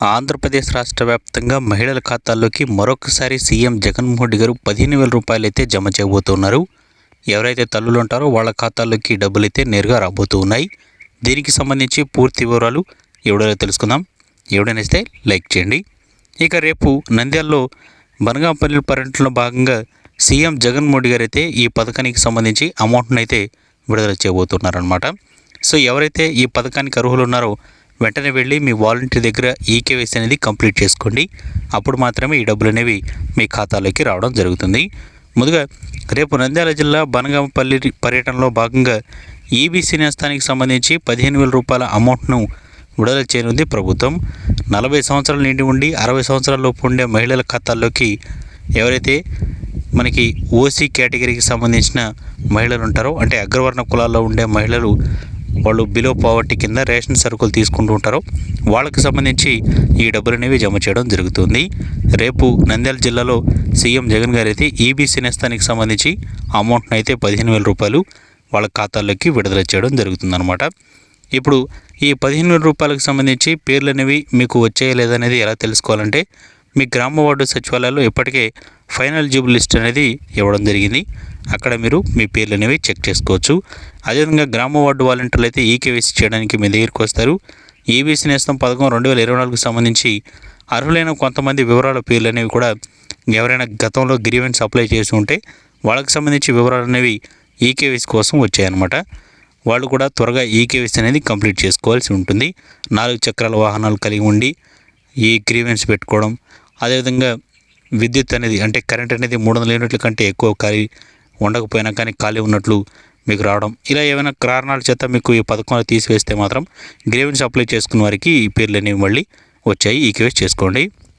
ఆంధ్రప్రదేశ్ రాష్ట్ర వ్యాప్తంగా మహిళల ఖాతాల్లోకి మరొకసారి సీఎం జగన్మోహన్ రెడ్డి గారు పదిహేను వేల రూపాయలు అయితే జమ చేయబోతున్నారు. ఎవరైతే తల్లులు ఉంటారో వాళ్ళ ఖాతాల్లోకి డబ్బులు అయితే నేరుగా రాబోతూ ఉన్నాయి. దీనికి సంబంధించి పూర్తి వివరాలు ఎవడో తెలుసుకుందాం. ఎవడనిస్తే లైక్ చేయండి. ఇక రేపు నంద్యాలలో బనగాంపల్లి పర్యటనలో భాగంగా సీఎం జగన్మోహన్ రెడ్డి గారు అయితే ఈ పథకానికి సంబంధించి అమౌంట్ను అయితే విడుదల చేయబోతున్నారనమాట సో ఎవరైతే ఈ పథకానికి అర్హులు ఉన్నారో వెంటనే వెళ్ళి మీ వాలంటీర్ దగ్గర ఈ కేవైసీ అనేది కంప్లీట్ చేసుకోండి. అప్పుడు మాత్రమే ఈ డబ్బులు అనేవి మీ ఖాతాలోకి రావడం జరుగుతుంది. ముందుగా రేపు నంద్యాల జిల్లా బనగాంపల్లి పర్యటనలో భాగంగా ఈబీసీ నేస్తానికి సంబంధించి పదిహేను వేల రూపాయల అమౌంట్ను విడుదల చేయనుంది ప్రభుత్వం. నలభై సంవత్సరాల నిండి ఉండి అరవై సంవత్సరాల లోపు ఉండే మహిళల ఖాతాల్లోకి ఎవరైతే మనకి ఓసీ కేటగిరీకి సంబంధించిన మహిళలు ఉంటారో అంటే అగ్రవర్ణ కులాల్లో ఉండే మహిళలు వాళ్ళు బిలో పావర్టీ కింద రేషన్ సరుకులు తీసుకుంటూ ఉంటారో. వాళ్ళకి సంబంధించి ఈ డబ్బులు అనేవి జమ చేయడం జరుగుతుంది. రేపు నంద్యాల జిల్లాలో సీఎం జగన్ గారు అయితే ఈబీసీ నేస్తానికి సంబంధించి అమౌంట్ను అయితే పదిహేను వేల రూపాయలు వాళ్ళ ఖాతాల్లోకి విడుదల చేయడం జరుగుతుందన్నమాట. ఇప్పుడు ఈ పదిహేను వేల రూపాయలకు సంబంధించి పేర్లు అనేవి మీకు వచ్చాయా లేదనేది ఎలా తెలుసుకోవాలంటే మీ గ్రామ వార్డు సచివాలయాల్లో ఇప్పటికే ఫైనల్ జూబ్ లిస్ట్ అనేది ఇవ్వడం జరిగింది. అక్కడ మీరు మీ పేర్లు అనేవి చెక్ చేసుకోవచ్చు. అదేవిధంగా గ్రామ వార్డు వాలంటీర్లు అయితే ఈకేవీసీ చేయడానికి మీ దగ్గరికి వస్తారు. ఈబీసీ నేస్తం పథకం రెండు వేల ఇరవై నాలుగుకు సంబంధించి అర్హులైన కొంతమంది వివరాల పేర్లు అనేవి కూడా ఎవరైనా గతంలో గ్రీవెన్స్ అప్లై చేసి ఉంటే వాళ్ళకి సంబంధించి వివరాలు అనేవి ఈకేవైసీ కోసం వచ్చాయన్నమాట. వాళ్ళు కూడా త్వరగా ఈకేవైసీ అనేది కంప్లీట్ చేసుకోవాల్సి ఉంటుంది. నాలుగు చక్రాల వాహనాలు కలిగి ఉండి ఈ గ్రీవెన్స్ పెట్టుకోవడం అదేవిధంగా విద్యుత్ అనేది అంటే కరెంట్ అనేది మూడు వందల యూనిట్ల కంటే ఎక్కువ ఖాళీ ఉండకపోయినా కానీ ఖాళీ ఉన్నట్లు మీకు రావడం. ఇలా ఏమైనా కారణాల చేత మీకు ఈ పథకంలో తీసివేస్తే మాత్రం గ్రేవెన్స్ అప్లై చేసుకున్న వారికి ఈ పేర్లు అనేవి మళ్ళీ వచ్చాయి. ఈకేవైస్ చేసుకోండి.